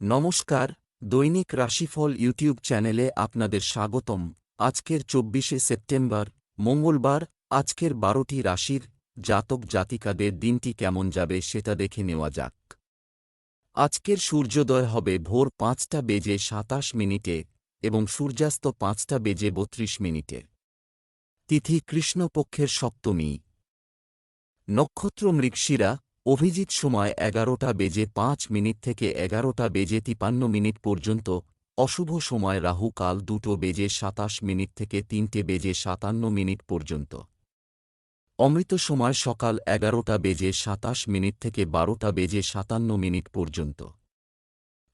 নমস্কার, দৈনিক রাশিফল ইউটিউব চ্যানেলে আপনাদের স্বাগতম। আজকের চব্বিশে সেপ্টেম্বর, মঙ্গলবার, আজকের বারোটি রাশির জাতক জাতিকাদের দিনটি কেমন যাবে সেটা দেখে নেওয়া যাক। আজকের সূর্যোদয় হবে ভোর পাঁচটা বেজে সাতাশ মিনিটে এবং সূর্যাস্ত পাঁচটা বেজে বত্রিশ মিনিটে। তিথি কৃষ্ণপক্ষের সপ্তমী। নক্ষত্র মৃগশিরা অভিজিৎ সময় এগারোটা বেজে পাঁচ মিনিট থেকে এগারোটা বেজে তিপান্ন মিনিট পর্যন্ত, অশুভ সময় রাহু কাল দুটো বেজে সাতাশ মিনিট থেকে তিনটে বেজে সাতান্ন মিনিট পর্যন্ত। অমৃত সময় সকাল এগারোটা বেজে সাতাশ মিনিট থেকে বারোটা বেজে সাতান্ন মিনিট পর্যন্ত।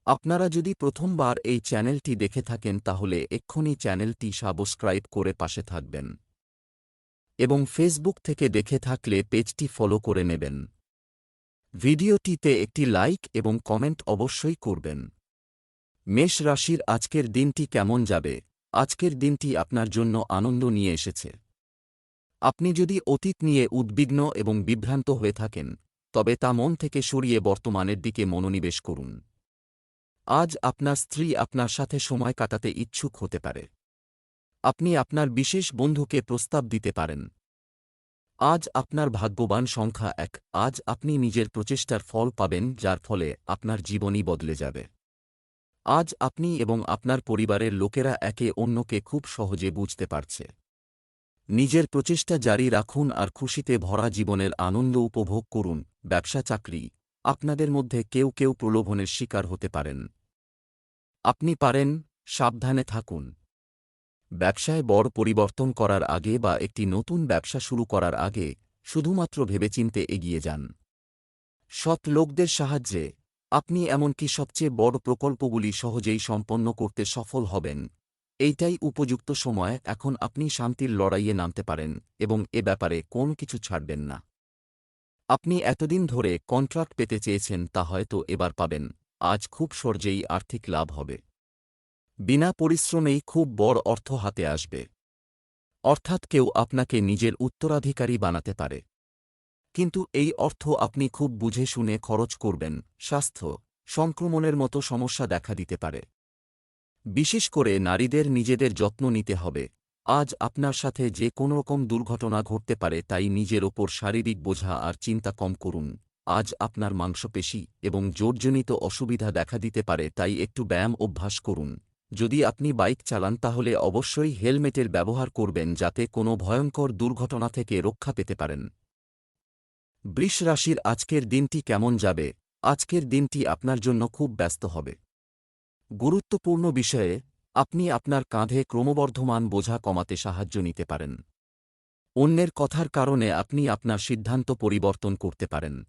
আপনারা যদি প্রথমবার এই চ্যানেলটি দেখে থাকেন তাহলে এক্ষুনি চ্যানেলটি সাবস্ক্রাইব করে পাশে থাকবেন। এবং ফেসবুক থেকে দেখে থাকলে পেজটি ফলো করে নেবেন। ভিডিওটিতে একটি লাইক এবং কমেন্ট অবশ্যই করবেন। মেষ রাশির আজকের দিনটি কেমন যাবে? আজকের দিনটি আপনার জন্য আনন্দ নিয়ে এসেছে। আপনি যদি অতীত নিয়ে উদ্বিগ্ন এবং বিভ্রান্ত হয়ে থাকেন, তবে তা মন থেকে সরিয়ে বর্তমানের দিকে মনোনিবেশ করুন। আজ আপনার স্ত্রী আপনার সাথে সময় কাটাতে ইচ্ছুক হতে পারে। আপনি আপনার বিশেষ বন্ধুকে প্রস্তাব দিতে পারেন। আজ আপনার ভাগ্যবান সংখ্যা এক। আজ আপনি নিজের প্রচেষ্টার ফল পাবেন, যার ফলে আপনার জীবনই বদলে যাবে। আজ আপনি এবং আপনার পরিবারের লোকেরা একে অন্যকে খুব সহজে বুঝতে পারছে। নিজের প্রচেষ্টা জারি রাখুন আর খুশিতে ভরা জীবনের আনন্দ উপভোগ করুন। ব্যবসা, চাকরি, আপনাদের মধ্যে কেউ কেউ প্রলোভনের শিকার হতে পারেন। আপনি পারেন, সাবধানে থাকুন। ব্যবসায় বড় পরিবর্তন করার আগে বা একটি নতুন ব্যবসা শুরু করার আগে শুধুমাত্র ভেবেচিন্তে এগিয়ে যান। সৎ লোকদের সাহায্যে। আপনি এমনকি সবচেয়ে বড় প্রকল্পগুলি সহজেই সম্পন্ন করতে সফল হবেন। এইটাই উপযুক্ত সময়, এখন আপনি শান্তির লড়াইয়ে নামতে পারেন এবং এ ব্যাপারে কোন কিছু ছাড়বেন না। আপনি এতদিন ধরে কন্ট্রাক্ট পেতে চেয়েছেন তা হয়তো এবার পাবেন। আজ খুব সহজেই আর্থিক লাভ হবে। বিনা পরিশ্রমেই খুব বড় অর্থ হাতে আসবে। অর্থাৎ কেউ আপনাকে নিজের উত্তরাধিকারী বানাতে পারে। কিন্তু এই অর্থ আপনি খুব বুঝে শুনে খরচ করবেন, স্বাস্থ্য, সংক্রমণের মতো সমস্যা দেখা দিতে পারে। বিশেষ করে নারীদের নিজেদের যত্ন নিতে হবে। আজ আপনার সাথে যে কোনোরকম দুর্ঘটনা ঘটতে পারে তাই নিজের ওপর শারীরিক বোঝা আর চিন্তা কম করুন। আজ আপনার মাংসপেশি এবং জোরজনিত অসুবিধা দেখা দিতে পারে তাই একটু ব্যায়াম অভ্যাস করুন। যদি আপনি বাইক চালান তাহলে অবশ্যই হেলমেটের ব্যবহার করবেন যাতে কোনো ভয়ঙ্কর দুর্ঘটনা থেকে রক্ষা পেতে পারেন। বৃষ রাশির আজকের দিনটি কেমন যাবে? আজকের দিনটি আপনার জন্য খুব ব্যস্ত হবে। গুরুত্বপূর্ণ বিষয়ে, আপনি আপনার কাঁধে ক্রমবর্ধমান বোঝা কমাতে সাহায্য নিতে পারেন। অন্যের কথার কারণে আপনি আপনার সিদ্ধান্ত পরিবর্তন করতে পারেন।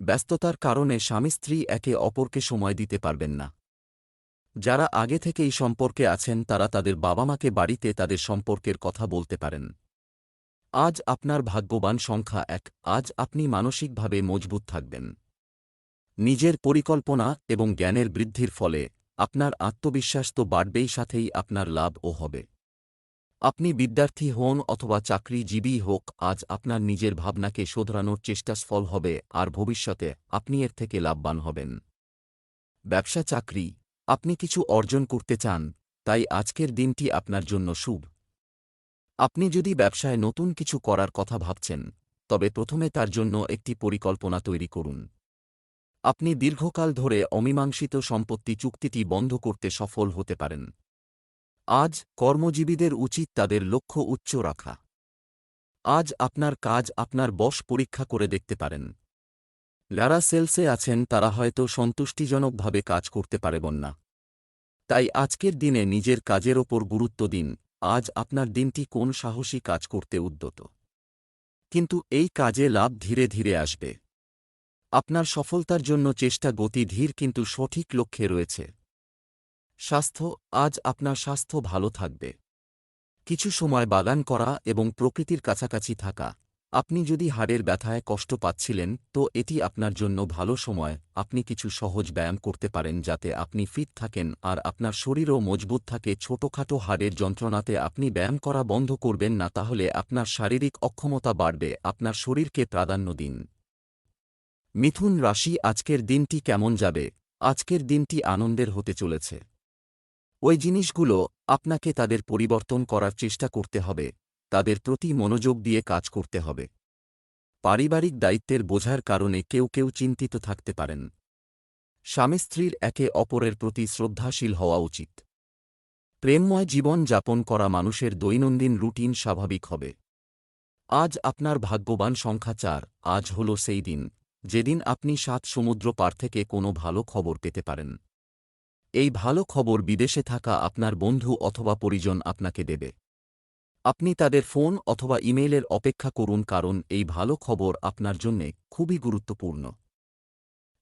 ব্যস্ততার কারণে স্বামী স্ত্রী একে অপরকে সময় দিতে পারবেন না। যারা আগে থেকেই সম্পর্কে আছেন তারা তাদের বাবা মাকে বাড়িতে তাদের সম্পর্কের কথা বলতে পারেন। আজ আপনার ভাগ্যবান সংখ্যা এক, আজ আপনি মানসিকভাবে মজবুত থাকবেন। নিজের পরিকল্পনা এবং জ্ঞানের বৃদ্ধির ফলে আপনার আত্মবিশ্বাস তো বাড়বেই, সাথেই আপনার লাভও হবে। আপনি বিদ্যার্থী হন অথবা চাকরিজীবী হোক, আজ আপনার নিজের ভাবনাকে শোধরানোর চেষ্টা সফল হবে, আর ভবিষ্যতে আপনি এর থেকে লাভবান হবেন। ব্যবসা চাকরি আপনি কিছু অর্জন করতে চান, তাই আজকের দিনটি আপনার জন্য শুভ। আপনি যদি ব্যবসায় নতুন কিছু করার কথা ভাবছেন, তবে প্রথমে তার জন্য একটি পরিকল্পনা তৈরি করুন। আপনি দীর্ঘকাল ধরে অমীমাংসিত সম্পত্তি চুক্তিটি বন্ধ করতে সফল হতে পারেন। আজ কর্মজীবীদের উচিত তাদের লক্ষ্য উচ্চ রাখা। আজ আপনার কাজ আপনার বশ পরীক্ষা করে দেখতে পারেন। যারা সেলসে আছেন তারা হয়তো সন্তুষ্টিজনকভাবে কাজ করতে পারবেন না। তাই আজকের দিনে নিজের কাজের ওপর গুরুত্ব দিন। আজ আপনার দিনটি কোন সাহসী কাজ করতে উদ্যত? কিন্তু এই কাজে লাভ ধীরে ধীরে আসবে। আপনার সফলতার জন্য চেষ্টা গতি ধীর কিন্তু সঠিক লক্ষ্যে রয়েছে। স্বাস্থ্য, আজ আপনার স্বাস্থ্য ভালো থাকবে। কিছু সময় বাগান করা এবং প্রকৃতির কাছাকাছি থাকা। আপনি যদি হাড়ের ব্যথায় কষ্ট পাচ্ছিলেন, তো এটি আপনার জন্য ভালো সময়। আপনি কিছু সহজ ব্যায়াম করতে পারেন যাতে আপনি ফিট থাকেন আর আপনার শরীরও মজবুত থাকে। ছোটখাটো হাড়ের যন্ত্রণাতে আপনি ব্যায়াম করা বন্ধ করবেন না, তাহলে আপনার শারীরিক অক্ষমতা বাড়বে, আপনার শরীরকে প্রাধান্য দিন। মিথুন রাশি, আজকের দিনটি কেমন যাবে? আজকের দিনটি আনন্দের হতে চলেছে। ওই জিনিসগুলো আপনাকে তাদের পরিবর্তন করার চেষ্টা করতে হবে। তাদের প্রতি মনোযোগ দিয়ে কাজ করতে হবে। পারিবারিক দায়িত্বের বোঝার কারণে কেউ কেউ চিন্তিত থাকতে পারেন। স্বামী স্ত্রীর একে অপরের প্রতি শ্রদ্ধাশীল হওয়া উচিত। প্রেমময় জীবন যাপন করা মানুষের দৈনন্দিন রুটিন স্বাভাবিক হবে। আজ আপনার ভাগ্যবান সংখ্যা চার, আজ হল সেই দিন, যেদিন আপনি সাত সমুদ্র পার থেকে কোনো ভালো খবর পেতে পারেন। এই ভালো খবর বিদেশে থাকা আপনার বন্ধু অথবা পরিজন আপনাকে দেবে। আপনি তাদের ফোন অথবা ইমেইলের অপেক্ষা করুন কারণ এই ভালো খবর আপনার জন্যে খুবই গুরুত্বপূর্ণ।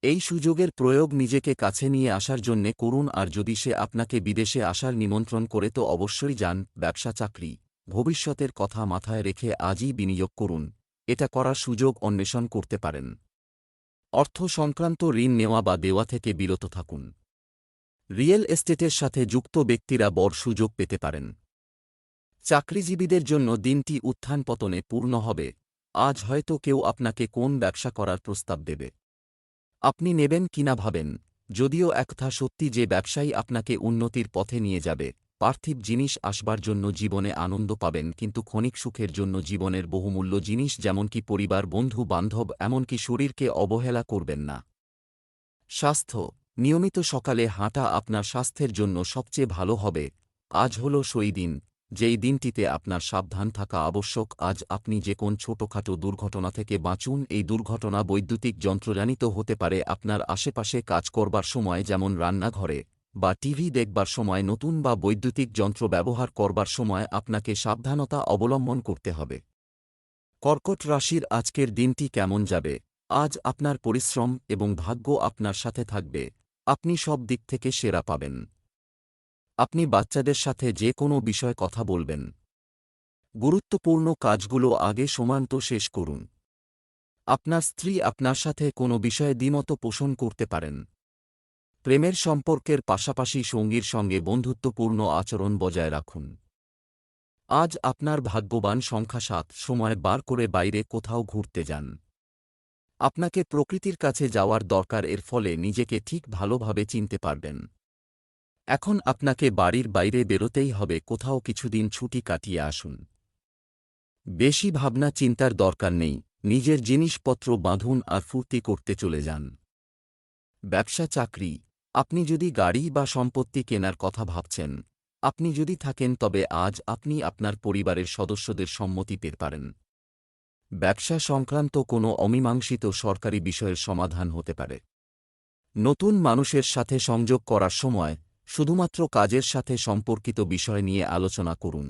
এই সুযোগের প্রয়োগ নিজেকে কাছে নিয়ে আসার জন্যে করুন আর যদি সে আপনাকে বিদেশে আসার নিমন্ত্রণ করে তো অবশ্যই যান ব্যবসা চাকরি। ভবিষ্যতের কথা মাথায় রেখে আজই বিনিয়োগ করুন। এটা করার সুযোগ অন্বেষণ করতে পারেন। অর্থ সংক্রান্ত ঋণ নেওয়া বা দেওয়া থেকে বিরত থাকুন। রিয়েল এস্টেটের সাথে যুক্ত ব্যক্তিরা বড় সুযোগ পেতে পারেন। চাকরিজীবীদের জন্য দিনটি উত্থান পতনে পূর্ণ হবে। আজ হয়তো কেউ আপনাকে কোন ব্যবসা করার প্রস্তাব দেবে। আপনি নেবেন কিনা ভাবেন, যদিও একথা সত্যি যে ব্যবসায়ী আপনাকে উন্নতির পথে নিয়ে যাবে, পার্থিব জিনিস আসবার জন্য জীবনে আনন্দ পাবেন কিন্তু ক্ষণিক সুখের জন্য জীবনের বহুমূল্য জিনিস যেমনকি পরিবার, বন্ধু, বান্ধব, এমনকি শরীরকে অবহেলা করবেন না। স্বাস্থ্য, নিয়মিত সকালে হাঁটা আপনার স্বাস্থ্যের জন্য সবচেয়ে ভালো হবে। আজ হল সেই দিন। যেই দিনটিতে আপনার সাবধান থাকা আবশ্যক, আজ আপনি যে কোন ছোটখাটো দুর্ঘটনা থেকে বাঁচুন, এই দুর্ঘটনা বৈদ্যুতিক যন্ত্রজানিত হতে পারে আপনার আশেপাশে কাজ করবার সময় যেমন রান্নাঘরে বা টিভি দেখবার সময়, নতুন বা বৈদ্যুতিক যন্ত্র ব্যবহার করবার সময় আপনাকে সাবধানতা অবলম্বন করতে হবে। কর্কট রাশির আজকের দিনটি কেমন যাবে? আজ আপনার পরিশ্রম এবং ভাগ্য আপনার সাথে থাকবে। আপনি সব দিক থেকে সেরা পাবেন। আপনি বাচ্চাদের সাথে যে কোনো বিষয়ে কথা বলবেন। গুরুত্বপূর্ণ কাজগুলো আগে সমান্ত শেষ করুন। আপনার স্ত্রী আপনার সাথে কোনো বিষয়ে দ্বিমত পোষণ করতে পারেন। প্রেমের সম্পর্কের পাশাপাশি সঙ্গীর সঙ্গে বন্ধুত্বপূর্ণ আচরণ বজায় রাখুন। আজ আপনার ভাগ্যবান সংখ্যা সাত, সময় বার করে বাইরে কোথাও ঘুরতে যান। আপনাকে প্রকৃতির কাছে যাওয়ার দরকার, এর ফলে নিজেকে ঠিক ভালোভাবে চিনতে পারবেন। এখন আপনাকে বাড়ির বাইরে বেরোতেই হবে, কোথাও কিছুদিন ছুটি কাটিয়ে আসুন। বেশি ভাবনা চিন্তার দরকার নেই, নিজের জিনিসপত্র বাঁধুন আর ফুর্তি করতে চলে যান। ব্যবসা চাকরি, আপনি যদি গাড়ি বা সম্পত্তি কেনার কথা ভাবছেন, আপনি যদি থাকেন তবে আজ আপনি আপনার পরিবারের সদস্যদের সম্মতি পেতে পারেন। ব্যবসা সংক্রান্ত কোনো অমীমাংসিত সরকারি বিষয়ের সমাধান হতে পারে। নতুন মানুষের সাথে সংযোগ করার সময় শুধুমাত্র কাজের সাথে সম্পর্কিত বিষয় নিয়ে আলোচনা করুন।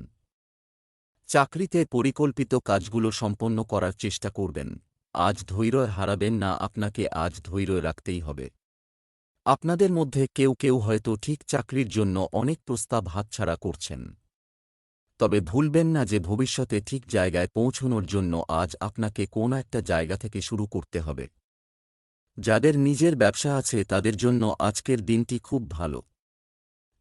চাকরিতে পরিকল্পিত কাজগুলো সম্পন্ন করার চেষ্টা করবেন। আজ ধৈর্য হারাবেন না, আপনাকে আজ ধৈর্য রাখতেই হবে। আপনাদের মধ্যে কেউ কেউ হয়তো ঠিক চাকরির জন্য অনেক প্রস্তাব হাতছাড়া করছেন। তবে ভুলবেন না যে ভবিষ্যতে ঠিক জায়গায় পৌঁছনোর জন্য আজ আপনাকে কোন একটা জায়গা থেকে শুরু করতে হবে। যাদের নিজের ব্যবসা আছে তাদের জন্য আজকের দিনটি খুব ভালো।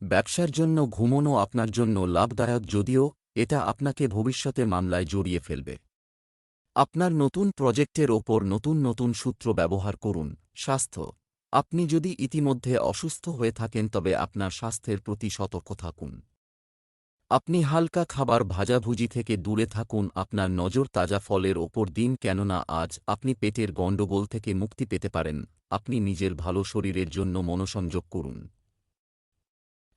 ব্যবসার জন্য ঘুমনো আপনার জন্য লাভদায়ক যদিও এটা আপনাকে ভবিষ্যতে মামলায় জড়িয়ে ফেলবে। আপনার নতুন প্রজেক্টের ওপর নতুন নতুন সূত্র ব্যবহার করুন, স্বাস্থ্য। আপনি যদি ইতিমধ্যে অসুস্থ হয়ে থাকেন তবে আপনার স্বাস্থ্যের প্রতি সতর্ক থাকুন। আপনি হালকা খাবার ভাজাভুজি থেকে দূরে থাকুন, আপনার নজর তাজা ফলের ওপর দিন, কেননা আজ আপনি পেটের গণ্ডগোল থেকে মুক্তি পেতে পারেন। আপনি নিজের ভালো শরীরের জন্য মনোসংযোগ করুন।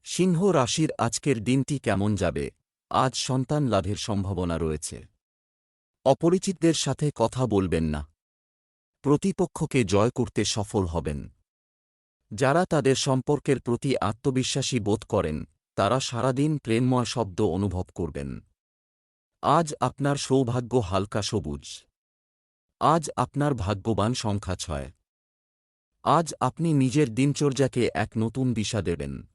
সিংহ রাশির আজকের দিনটি কেমন যাবে? আজ সন্তান লাভের সম্ভাবনা রয়েছে। অপরিচিতদের সাথে কথা বলবেন না। প্রতিপক্ষকে জয় করতে সফল হবেন। যারা তাদের সম্পর্কের প্রতি আত্মবিশ্বাসী বোধ করেন, তারা সারাদিন প্রেমময় শব্দ অনুভব করবেন। আজ আপনার সৌভাগ্য হালকা সবুজ। আজ আপনার ভাগ্যবান সংখ্যা ছয়। আজ আপনি নিজের দিনচর্যাকে এক নতুন দিশা দেবেন।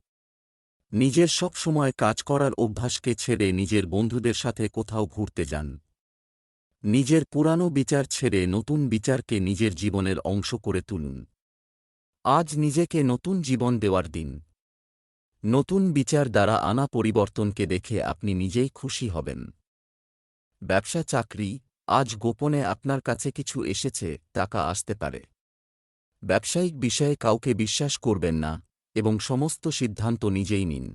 নিজের সব সময় কাজ করার অভ্যাসকে ছেড়ে নিজের বন্ধুদের সাথে কোথাও ঘুরতে যান। নিজের পুরানো বিচার ছেড়ে নতুন বিচারকে নিজের জীবনের অংশ করে তুলুন। আজ নিজেকে নতুন জীবন দেওয়ার দিন। নতুন বিচার দ্বারা আনা পরিবর্তনকে দেখে আপনি নিজেই খুশি হবেন। ব্যবসা চাকরি, আজ গোপনে আপনার কাছে কিছু এসেছে, টাকা আসতে পারে। ব্যবসায়িক বিষয়ে কাউকে বিশ্বাস করবেন না এবং সমস্ত সিদ্ধান্ত নিজেই নিন।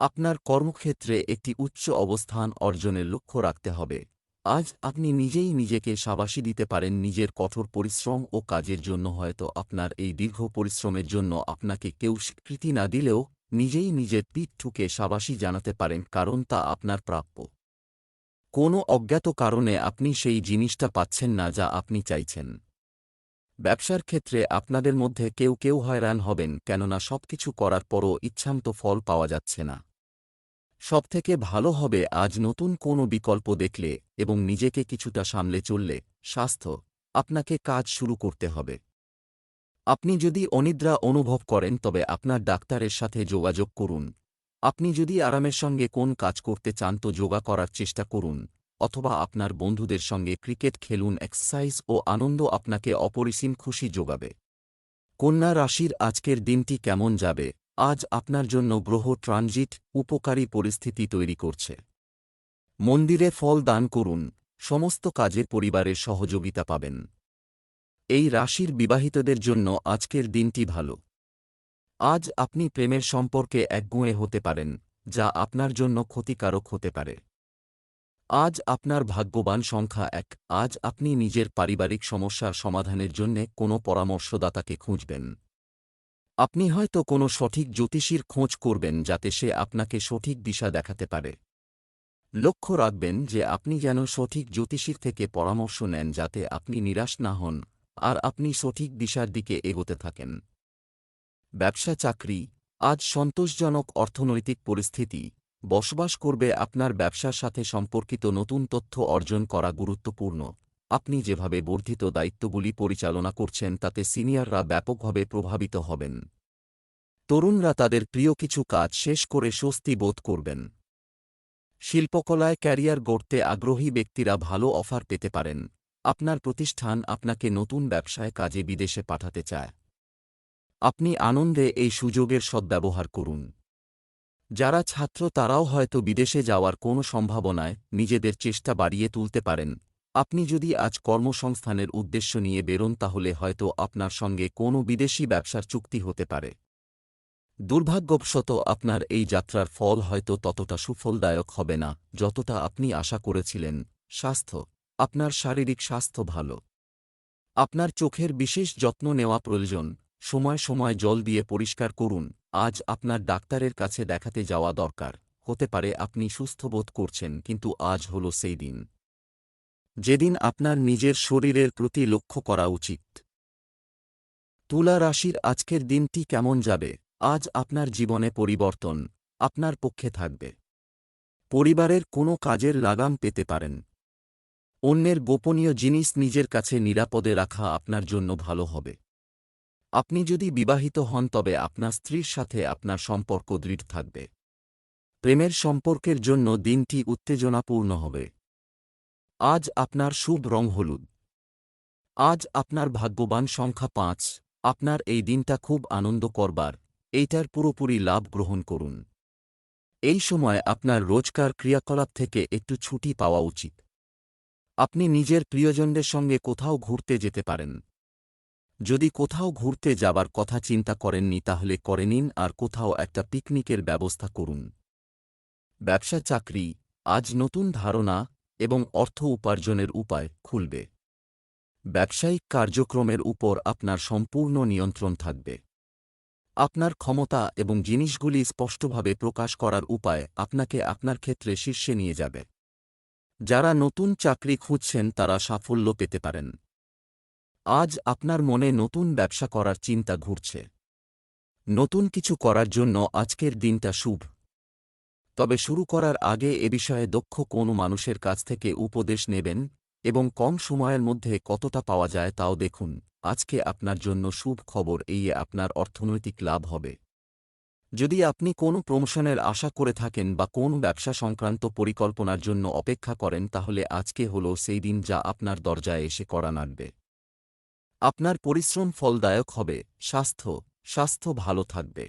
আপনার কর্মক্ষেত্রে একটি উচ্চ অবস্থান অর্জনের লক্ষ্য রাখতে হবে। আজ আপনি নিজেই নিজেকে সাবাসী দিতে পারেন নিজের কঠোর পরিশ্রম ও কাজের জন্য, হয়তো আপনার এই দীর্ঘ পরিশ্রমের জন্য আপনাকে কেউ স্বীকৃতি না দিলেও নিজেই নিজের পিঠ ঠুকে সাবাসী জানাতে পারেন, কারণ তা আপনার প্রাপ্য। কোনো অজ্ঞাত কারণে আপনি সেই জিনিসটা পাচ্ছেন না যা আপনি চাইছেন। ব্যবসার ক্ষেত্রে আপনাদের মধ্যে কেউ কেউ হয়রান হবেন, কেননা সবকিছু করার পরও ইচ্ছান্ত ফল পাওয়া যাচ্ছে না। সবথেকে ভালো হবে আজ নতুন কোনো বিকল্প দেখলে এবং নিজেকে কিছুটা সামলে চললে, স্বাস্থ্য, আপনাকে কাজ শুরু করতে হবে। আপনি যদি অনিদ্রা অনুভব করেন, তবে আপনার ডাক্তারের সাথে যোগাযোগ করুন। আপনি যদি আরামের সঙ্গে কোন কাজ করতে চান, তো যোগা করার চেষ্টা করুন। অথবা আপনার বন্ধুদের সঙ্গে ক্রিকেট খেলুন, এক্সারসাইজ ও আনন্দ আপনাকে অপরিসীম খুশি যোগাবে। কন্যা রাশির আজকের দিনটি কেমন যাবে? আজ আপনার জন্য গ্রহ ট্রানজিট, উপকারী পরিস্থিতি তৈরি করছে। মন্দিরে ফল দান করুন, সমস্ত কাজের পরিবারের সহযোগিতা পাবেন। এই রাশির বিবাহিতদের জন্য আজকের দিনটি ভালো। আজ আপনি প্রেমের সম্পর্কে একগুঁয়ে হতে পারেন, যা আপনার জন্য ক্ষতিকারক হতে পারে। আজ আপনার ভাগ্যবান সংখ্যা এক। আজ আপনি নিজের পারিবারিক সমস্যার সমাধানের জন্যে কোনো পরামর্শদাতাকে খুঁজবেন। আপনি হয়তো কোনো সঠিক জ্যোতিষীর খোঁজ করবেন যাতে সে আপনাকে সঠিক দিশা দেখাতে পারে। লক্ষ্য রাখবেন যে আপনি যেন সঠিক জ্যোতিষীর থেকে পরামর্শ নেন যাতে আপনি নিরাশ না হন আর আপনি সঠিক দিশার দিকে এগোতে থাকেন। ব্যবসা চাকরি, আজ সন্তোষজনক অর্থনৈতিক পরিস্থিতি বসবাস করবে আপনার ব্যবসার সাথে সম্পর্কিত নতুন তথ্য অর্জন করা গুরুত্বপূর্ণ। আপনি যেভাবে বর্ধিত দায়িত্বগুলি পরিচালনা করছেন তাতে সিনিয়ররা ব্যাপকভাবে প্রভাবিত হবেন। তরুণরা তাদের প্রিয় কিছু কাজ শেষ করে স্বস্তি বোধ করবেন। শিল্পকলায় ক্যারিয়ার গড়তে আগ্রহী ব্যক্তিরা ভালো অফার পেতে পারেন। আপনার প্রতিষ্ঠান আপনাকে নতুন ব্যবসায় কাজে বিদেশে পাঠাতে চায়। আপনি আনন্দে এই সুযোগের সদ্ব্যবহার করুন। যারা ছাত্র তারাও হয়তো বিদেশে যাওয়ার কোনো সম্ভাবনায় নিজেদের চেষ্টা বাড়িয়ে তুলতে পারেন। আপনি যদি আজ কর্মসংস্থানের উদ্দেশ্য নিয়ে বেরোন তাহলে হয়তো আপনার সঙ্গে কোনো বিদেশি ব্যবসার চুক্তি হতে পারে। দুর্ভাগ্যবশত আপনার এই যাত্রার ফল হয়তো ততটা সুফলদায়ক হবে না, যতটা আপনি আশা করেছিলেন। স্বাস্থ্য, আপনার শারীরিক স্বাস্থ্য ভালো। আপনার চোখের বিশেষ যত্ন নেওয়া প্রয়োজন। সময় সময় জল দিয়ে পরিষ্কার করুন। আজ আপনার ডাক্তারের কাছে দেখাতে যাওয়া দরকার। হতে পারে আপনি সুস্থ বোধ করছেন, কিন্তু আজ হল সেই দিন। যেদিন আপনার নিজের শরীরের প্রতি লক্ষ্য করা উচিত। তুলা রাশির আজকের দিনটি কেমন যাবে? আজ আপনার জীবনে পরিবর্তন আপনার পক্ষে থাকবে। পরিবারের কোনো কাজের লাগাম পেতে পারেন। অন্যের গোপনীয় জিনিস নিজের কাছে নিরাপদে রাখা আপনার জন্য ভালো হবে। আপনি যদি বিবাহিত হন, তবে আপনার স্ত্রীর সাথে আপনার সম্পর্ক দৃঢ় থাকবে। প্রেমের সম্পর্কের জন্য দিনটি উত্তেজনাপূর্ণ হবে। আজ আপনার শুভ রং হলুদ। আজ আপনার ভাগ্যবান সংখ্যা পাঁচ। আপনার এই দিনটা খুব আনন্দ করবার এইটার পুরোপুরি লাভ গ্রহণ করুন। এই সময় আপনার রোজকার ক্রিয়াকলাপ থেকে একটু ছুটি পাওয়া উচিত। আপনি নিজের প্রিয়জনদের সঙ্গে কোথাও ঘুরতে যেতে পারেন। যদি কোথাও ঘুরতে যাবার কথা চিন্তা করেননি তাহলে করে নিন আর কোথাও একটা পিকনিকের ব্যবস্থা করুন। ব্যবসা চাকরি, আজ নতুন ধারণা এবং অর্থ উপার্জনের উপায় খুলবে। ব্যবসায়িক কার্যক্রমের উপর আপনার সম্পূর্ণ নিয়ন্ত্রণ থাকবে। আপনার ক্ষমতা এবং জিনিসগুলি স্পষ্টভাবে প্রকাশ করার উপায় আপনাকে আপনার ক্ষেত্রে শীর্ষে নিয়ে যাবে। যারা নতুন চাকরি খুঁজছেন তারা সাফল্য পেতে পারেন। আজ আপনার মনে নতুন ব্যবসা করার চিন্তা ঘুরছে। নতুন কিছু করার জন্য আজকের দিনটা শুভ। তবে শুরু করার আগে এ বিষয়ে দক্ষ কোনো মানুষের কাছ থেকে উপদেশ নেবেন এবং কম সময়ের মধ্যে কতটা পাওয়া যায় তাও দেখুন। আজকে আপনার জন্য শুভ খবর এই আপনার অর্থনৈতিক লাভ হবে। যদি আপনি কোনো প্রমোশনের আশা করে থাকেন বা কোন ব্যবসা সংক্রান্ত পরিকল্পনার জন্য অপেক্ষা করেন তাহলে আজকে হল সেই দিন যা আপনার দরজায় এসে করা নাড়বে। আপনার পরিশ্রম ফলদায়ক হবে, স্বাস্থ্য স্বাস্থ্য ভালো থাকবে।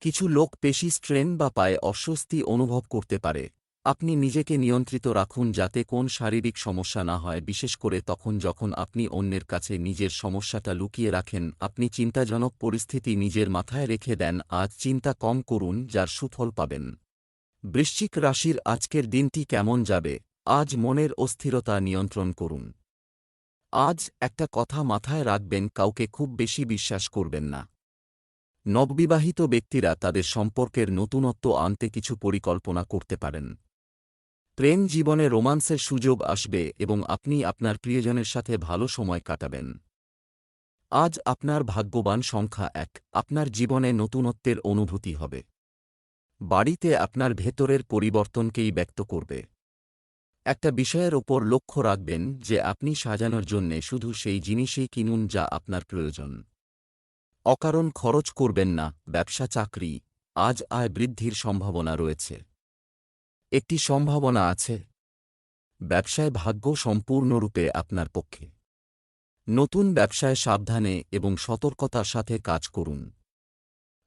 কিছু লোক পেশি স্ট্রেন বা পায়ে অস্বস্তি অনুভব করতে পারে। আপনি নিজেকে নিয়ন্ত্রিত রাখুন যাতে কোন শারীরিক সমস্যা না হয়, বিশেষ করে তখন যখন আপনি অন্যের কাছে নিজের সমস্যাটা লুকিয়ে রাখেন, আপনি চিন্তাজনক পরিস্থিতি নিজের মাথায় রেখে দেন, আজ চিন্তা কম করুন, যার সুফল পাবেন। বৃশ্চিক রাশির আজকের দিনটি কেমন যাবে? আজ মনের অস্থিরতা নিয়ন্ত্রণ করুন। আজ একটা কথা মাথায় রাখবেন, কাউকে খুব বেশি বিশ্বাস করবেন না। নববিবাহিত ব্যক্তিরা তাদের সম্পর্কের নতুনত্ব আনতে কিছু পরিকল্পনা করতে পারেন। প্রেম জীবনে রোমান্সের সুযোগ আসবে এবং আপনি আপনার প্রিয়জনের সাথে ভালো সময় কাটাবেন। আজ আপনার ভাগ্যবান সংখ্যা এক, আপনার জীবনে নতুনত্বের অনুভূতি হবে। বাড়িতে আপনার ভেতরের পরিবর্তনকেই ব্যক্ত করবে। একটা বিষয়ের ওপর লক্ষ্য রাখবেন যে আপনি সাজানোর জন্যে শুধু সেই জিনিসই কিনুন যা আপনার প্রয়োজন। অকারণ খরচ করবেন না, ব্যবসা চাকরি, আজ আয় বৃদ্ধির সম্ভাবনা রয়েছে। একটি সম্ভাবনা আছে। ব্যবসায় ভাগ্য সম্পূর্ণরূপে আপনার পক্ষে। নতুন ব্যবসায় সাবধানে এবং সতর্কতার সাথে কাজ করুন।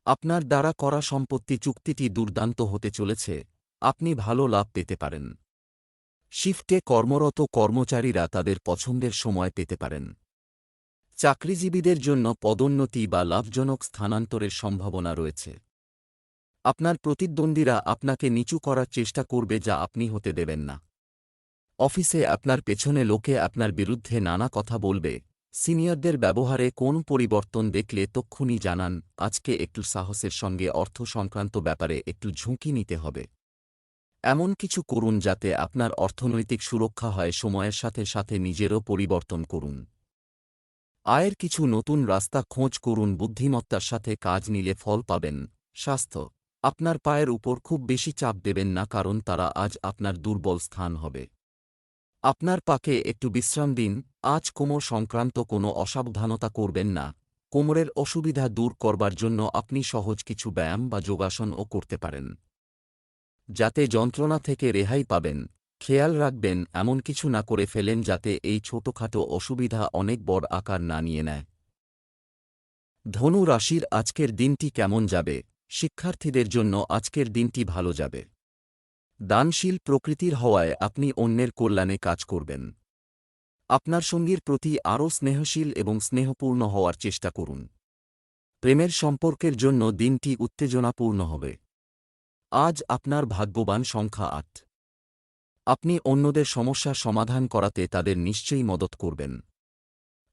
আপনার দ্বারা করা সম্পত্তি চুক্তিটি দুর্দান্ত হতে চলেছে, আপনি ভালো লাভ পেতে পারেন। শিফটে কর্মরত কর্মচারীরা তাদের পছন্দের সময় পেতে পারেন। চাকরিজীবীদের জন্য পদোন্নতি বা লাভজনক স্থানান্তরের সম্ভাবনা রয়েছে। আপনার প্রতিদ্বন্দ্বীরা আপনাকে নিচু করার চেষ্টা করবে যা আপনি হতে দেবেন না। অফিসে আপনার পেছনে লোকে আপনার বিরুদ্ধে নানা কথা বলবে। সিনিয়রদের ব্যবহারে কোন পরিবর্তন দেখলে তক্ষুনি জানান, আজকে একটু সাহসের সঙ্গে অর্থ সংক্রান্ত ব্যাপারে একটু ঝুঁকি নিতে হবে। এমন কিছু করুন যাতে আপনার অর্থনৈতিক সুরক্ষা হয় সময়ের সাথে সাথে নিজেরও পরিবর্তন করুন। আয়ের কিছু নতুন রাস্তা খোঁজ করুন, বুদ্ধিমত্তার সাথে কাজ নিলে ফল পাবেন। স্বাস্থ্য, আপনার পায়ের উপর খুব বেশি চাপ দেবেন না কারণ তারা আজ আপনার দুর্বল স্থান হবে। আপনার পাকে একটু বিশ্রাম দিন, আজ কোমর সংক্রান্ত কোনো অসাবধানতা করবেন না। কোমরের অসুবিধা দূর করবার জন্য আপনি সহজ কিছু ব্যায়াম বা যোগাসনও করতে পারেন। যাতে যন্ত্রণা থেকে রেহাই পাবেন। খেয়াল রাখবেন, এমন কিছু না করে ফেলেন যাতে এই ছোটখাটো অসুবিধা অনেক বড় আকার না নিয়ে নেয়। ধনু রাশির আজকের দিনটি কেমন যাবে? শিক্ষার্থীদের জন্য আজকের দিনটি ভালো যাবে। দানশীল প্রকৃতির হওয়ায় আপনি অন্যের কল্যাণে কাজ করবেন। আপনার সঙ্গীর প্রতি আরও স্নেহশীল এবং স্নেহপূর্ণ হওয়ার চেষ্টা করুন। প্রেমের সম্পর্কের জন্য দিনটি উত্তেজনাপূর্ণ হবে। আজ আপনার ভাগ্যবান সংখ্যা আট। আপনি অন্যদের সমস্যা সমাধান করাতে তাদের নিশ্চয়ই মদত করবেন।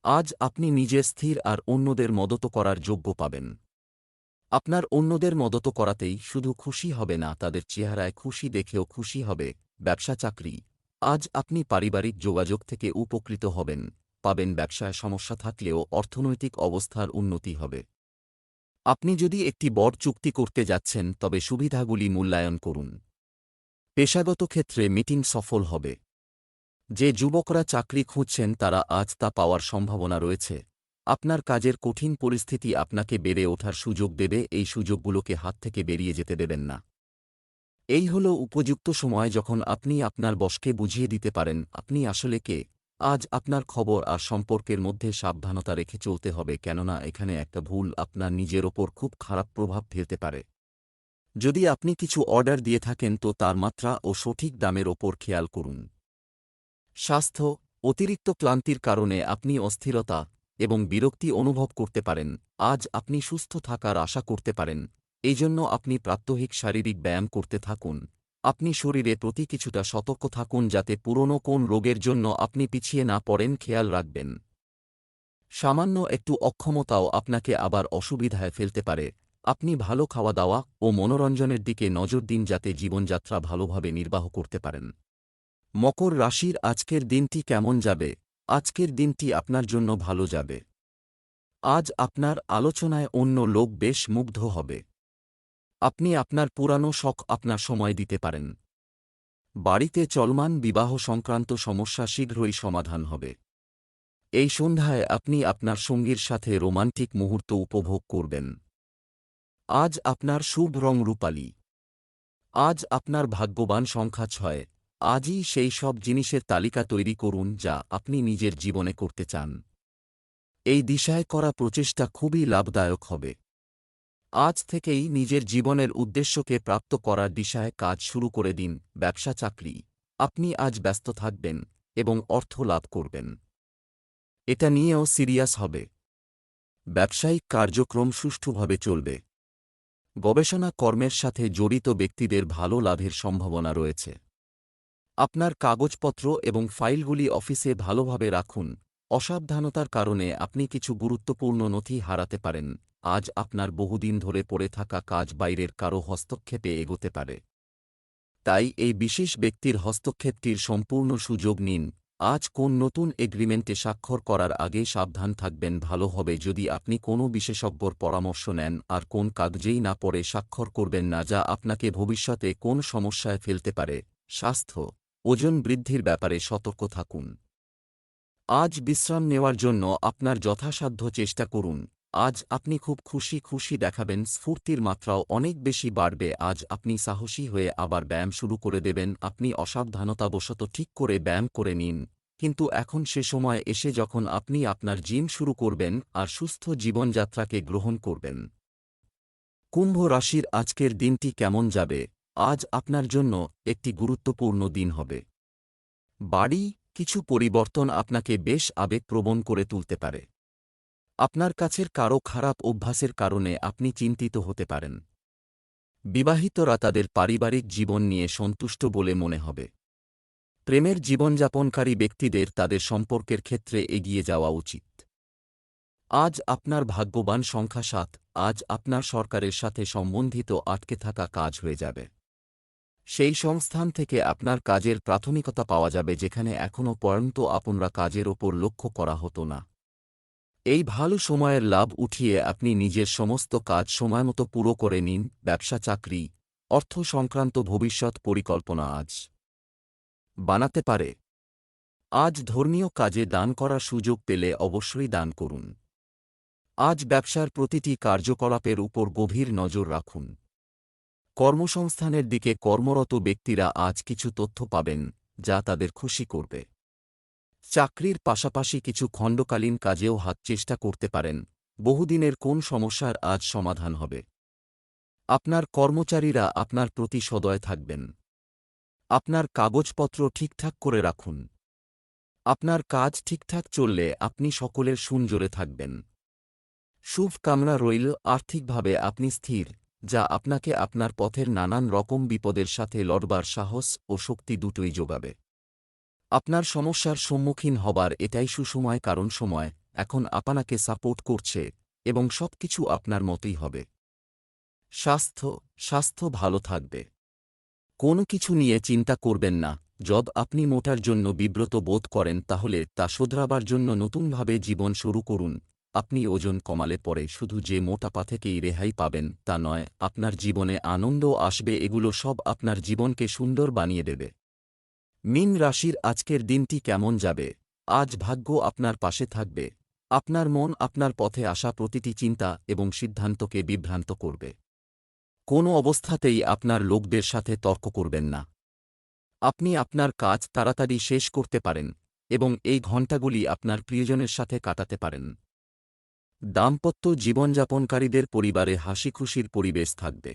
আজ আপনি নিজে স্থির আর অন্যদের মদত করার যোগ্য পাবেন। আপনার অন্যদের মদত করাতেই শুধু খুশি হবে না, তাদের চেহারায় খুশি দেখেও খুশি হবে, ব্যবসা চাকরি। আজ আপনি পারিবারিক যোগাযোগ থেকে উপকৃত হবেন, পাবেন ব্যবসায় সমস্যা থাকলেও অর্থনৈতিক অবস্থার উন্নতি হবে। আপনি যদি একটি বড় চুক্তি করতে যাচ্ছেন, তবে সুবিধাগুলি মূল্যায়ন করুন। পেশাগত ক্ষেত্রে মিটিং সফল হবে। যে যুবকরা চাকরি খুঁজছেন, তারা আজ তা পাওয়ার সম্ভাবনা রয়েছে। আপনার কাজের কঠিন পরিস্থিতি আপনাকে বেড়ে ওঠার সুযোগ দেবে, এই সুযোগগুলোকে হাত থেকে বেরিয়ে যেতে দেবেন না। এই হল উপযুক্ত সময় যখন আপনি আপনার বসকে বুঝিয়ে দিতে পারেন, আপনি আসলে কে? আজ আপনার খবর আর সম্পর্কের মধ্যে সাবধানতা রেখে চলতে হবে কেননা এখানে একটা ভুল আপনার নিজের ওপর খুব খারাপ প্রভাব ফেলতে পারে। যদি আপনি কিছু অর্ডার দিয়ে থাকেন তো তার মাত্রা ও সঠিক দামের ওপর খেয়াল করুন। স্বাস্থ্য, অতিরিক্ত ক্লান্তির কারণে আপনি অস্থিরতা এবং বিরক্তি অনুভব করতে পারেন। আজ আপনি সুস্থ থাকার আশা করতে পারেন। এই জন্য আপনি প্রাত্যহিক শারীরিক ব্যায়াম করতে থাকুন। আপনি শরীরে প্রতি কিছুটা সতর্ক থাকুন যাতে পুরনো কোন রোগের জন্য আপনি পিছিয়ে না পড়েন, খেয়াল রাখবেন। সামান্য একটু অক্ষমতাও আপনাকে আবার অসুবিধায় ফেলতে পারে। আপনি ভালো খাওয়া দাওয়া ও মনোরঞ্জনের দিকে নজর দিন যাতে জীবনযাত্রা ভালোভাবে নির্বাহ করতে পারেন। মকর রাশির আজকের দিনটি কেমন যাবে? আজকের দিনটি আপনার জন্য ভালো যাবে। আজ আপনার আলোচনায় অন্য লোক বেশ মুগ্ধ হবে। আপনি আপনার পুরানো শখ আপনার সময় দিতে পারেন। বাড়িতে চলমান বিবাহ সংক্রান্ত সমস্যা শীঘ্রই সমাধান হবে। এই সন্ধ্যায় আপনি আপনার সঙ্গীর সাথে রোমান্টিক মুহূর্ত উপভোগ করবেন। আজ আপনার শুভ রং রূপালী। আজ আপনার ভাগ্যবান সংখ্যা ছয়। আজই সেই সব জিনিসের তালিকা তৈরি করুন যা আপনি নিজের জীবনে করতে চান। এই দিশায় করা প্রচেষ্টা খুবই লাভদায়ক হবে। আজ থেকেই নিজের জীবনের উদ্দেশ্যকে প্রাপ্ত করার দিশায় কাজ শুরু করে দিন, ব্যবসা, চাকরি। আপনি আজ ব্যস্ত থাকবেন এবং অর্থ লাভ করবেন। এটা নিয়েও সিরিয়াস হবে। ব্যবসায়িক কার্যক্রম সুষ্ঠুভাবে চলবে। গবেষণা কর্মের সাথে জড়িত ব্যক্তিদের ভালো লাভের সম্ভাবনা রয়েছে। আপনার কাগজপত্র এবং ফাইলগুলি অফিসে ভালোভাবে রাখুন। অসাবধানতার কারণে আপনি কিছু গুরুত্বপূর্ণ নথি হারাতে পারেন। আজ আপনার বহুদিন ধরে পড়ে থাকা কাজ বাইরের কারও হস্তক্ষেপে এগোতে পারে। তাই এই বিশেষ ব্যক্তির হস্তক্ষেপটির সম্পূর্ণ সুযোগ নিন। আজ কোন নতুন এগ্রিমেন্টে স্বাক্ষর করার আগে সাবধান থাকবেন, ভালো হবে যদি আপনি কোনো বিশেষজ্ঞর পরামর্শ নেন আর কোন কাগজেই না পড়ে স্বাক্ষর করবেন না যা আপনাকে ভবিষ্যতে কোন সমস্যায় ফেলতে পারে। স্বাস্থ্য, ওজন বৃদ্ধির ব্যাপারে সতর্ক থাকুন। আজ বিশ্রাম নেওয়ার জন্য আপনার যথাসাধ্য চেষ্টা করুন। আজ আপনি খুব খুশি খুশি দেখাবেন, স্ফূর্তির মাত্রাও অনেক বেশি বাড়বে। আজ আপনি সাহসী হয়ে আবার ব্যায়াম শুরু করে দেবেন। আপনি অসাবধানতাবশত ঠিক করে ব্যায়াম করে নিন। কিন্তু এখন সে সময় এসে যখন আপনি আপনার জিম শুরু করবেন আর সুস্থ জীবনযাত্রাকে গ্রহণ করবেন। কুম্ভ রাশির আজকের দিনটি কেমন যাবে? আজ আপনার জন্য একটি গুরুত্বপূর্ণ দিন হবে। বাড়ি কিছু পরিবর্তন আপনাকে বেশ আবেগপ্রবণ করে তুলতে পারে। আপনার কাছের কারও খারাপ অভ্যাসের কারণে আপনি চিন্তিত হতে পারেন। বিবাহিতরা তাদের পারিবারিক জীবন নিয়ে সন্তুষ্ট বলে মনে হবে। প্রেমের জীবনযাপনকারী ব্যক্তিদের তাদের সম্পর্কের ক্ষেত্রে এগিয়ে যাওয়া উচিত। আজ আপনার ভাগ্যবান সংখ্যা সাত, আজ আপনার সরকারের সাথে সম্বন্ধিত আটকে থাকা কাজ হয়ে যাবে। সেই সংস্থান থেকে আপনার কাজের প্রাথমিকতা পাওয়া যাবে যেখানে এখনও পর্যন্ত আপনারা কাজের ওপর লক্ষ্য করা হতো না। এই ভালো সময়ের লাভ উঠিয়ে আপনি নিজের সমস্ত কাজ সময়মতো পুরো করে নিন, ব্যবসা, চাকরি, অর্থ সংক্রান্ত ভবিষ্যৎ পরিকল্পনা আজ। বানাতে পারে। আজ ধর্মীয় কাজে দান করার সুযোগ পেলে অবশ্যই দান করুন। আজ ব্যবসার প্রতিটি কার্যকলাপের উপর গভীর নজর রাখুন। কর্মসংস্থানের দিকে কর্মরত ব্যক্তিরা আজ কিছু তথ্য পাবেন, যা তাদের খুশি করবে। চাকরির পাশাপাশি কিছু খণ্ডকালীন কাজেও হাত চেষ্টা করতে পারেন, বহুদিনের কোন সমস্যার আজ সমাধান হবে। আপনার কর্মচারীরা আপনার প্রতি সদয় থাকবেন। আপনার কাগজপত্র ঠিকঠাক করে রাখুন। আপনার কাজ ঠিকঠাক চললে আপনি সকলের সুনজোরে থাকবেন। শুভ কামনা রইল, আর্থিকভাবে আপনি স্থির। যা আপনাকে আপনার পথের নানান রকম বিপদের সাথে লড়বার সাহস ও শক্তি দুটোই যোগাবে। আপনার সমস্যার সম্মুখীন হবার এটাই সুসময় কারণ সময়, এখন আপনাকে সাপোর্ট করছে এবং সবকিছু আপনার মতোই হবে। স্বাস্থ্য স্বাস্থ্য ভালো থাকবে। কোনো কিছু নিয়ে চিন্তা করবেন না, যদ আপনি মোটার জন্য বিব্রত বোধ করেন তাহলে তা শোধরাবার জন্য নতুনভাবে জীবন শুরু করুন। আপনি ওজন কমালে পরে শুধু যে মোটাপা থেকেই রেহাই পাবেন তা নয়, আপনার জীবনে আনন্দ আসবে, এগুলো সব আপনার জীবনকে সুন্দর বানিয়ে দেবে। মিন রাশির আজকের দিনটি কেমন যাবে? আজ ভাগ্য আপনার পাশে থাকবে। আপনার মন আপনার পথে আসা প্রতিটি চিন্তা এবং সিদ্ধান্তকে বিভ্রান্ত করবে। কোনো অবস্থাতেই আপনার লোকদের সাথে তর্ক করবেন না। আপনি আপনার কাজ তাড়াতাড়ি শেষ করতে পারেন এবং এই ঘণ্টাগুলি আপনার প্রিয়জনের সাথে কাটাতে পারেন। দাম্পত্য জীবনযাপনকারীদের পরিবারে হাসিখুশির পরিবেশ থাকবে।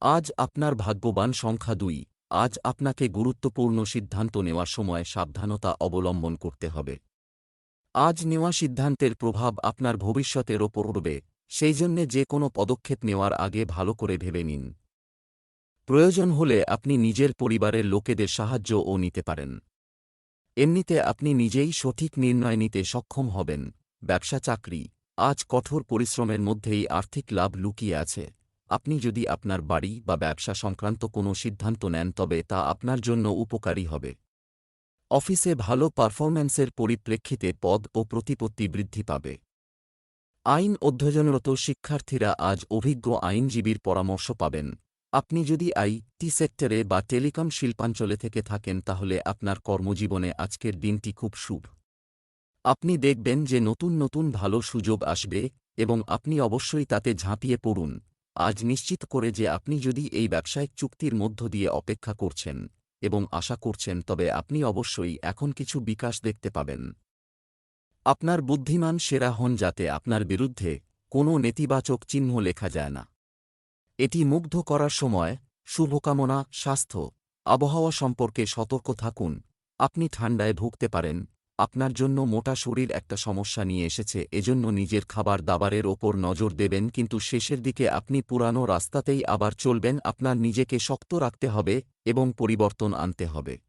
আজ আপনার ভাগ্যবান সংখ্যা দুই। আজ আপনাকে গুরুত্বপূর্ণ সিদ্ধান্ত নেওয়ার সময় সাবধানতা অবলম্বন করতে হবে। আজ নেওয়া সিদ্ধান্তের প্রভাব আপনার ভবিষ্যতের ওপর উঠবে, সেই জন্যে যে কোনো পদক্ষেপ নেওয়ার আগে ভালো করে ভেবে নিন। প্রয়োজন হলে আপনি নিজের পরিবারের লোকেদের সাহায্যও নিতে পারেন। এমনিতে আপনি নিজেই সঠিক নির্ণয় নিতে সক্ষম হবেন, ব্যবসা চাকরি। আজ কঠোর পরিশ্রমের মধ্যেই আর্থিক লাভ লুকিয়ে আছে। আপনি যদি আপনার বাড়ি বা ব্যবসা সংক্রান্ত কোনো সিদ্ধান্ত নেন, তবে তা আপনার জন্য উপকারী হবে। অফিসে ভালো পারফরম্যান্সের পরিপ্রেক্ষিতে পদ ও প্রতিপত্তি বৃদ্ধি পাবে। আইন অধ্যয়নরত শিক্ষার্থীরা আজ অভিজ্ঞ আইনজীবীর পরামর্শ পাবেন। আপনি যদি আই টি সেক্টরে বা টেলিকম শিল্পাঞ্চলে থেকে থাকেন, তাহলে আপনার কর্মজীবনে আজকের দিনটি খুব শুভ। আপনি দেখবেন যে নতুন নতুন ভালো সুযোগ আসবে এবং আপনি অবশ্যই তাতে ঝাঁপিয়ে পড়ুন। আজ নিশ্চিত করে যে আপনি যদি এই ব্যবসায়িক চুক্তির মধ্য দিয়ে অপেক্ষা করছেন এবং আশা করছেন, তবে আপনি অবশ্যই এখন কিছু বিকাশ দেখতে পাবেন। আপনার বুদ্ধিমান সেরা হন যাতে আপনার বিরুদ্ধে কোনো নেতিবাচক চিহ্ন লেখা যায় না। এটি মুগ্ধ করার সময়, শুভকামনা, স্বাস্থ্য, আবহাওয়া সম্পর্কে সতর্ক থাকুন। আপনি ঠান্ডায় ভুগতে পারেন আপনার জন্য মোটা শরীর একটা সমস্যা নিয়ে এসেছে, এজন্য নিজের খাবার দাবারের ওপর নজর দেবেন, কিন্তু শেষের দিকে আপনি পুরানো রাস্তাতেই আবার চলবেন, আপনার নিজেকে শক্ত রাখতে হবে এবং পরিবর্তন আনতে হবে।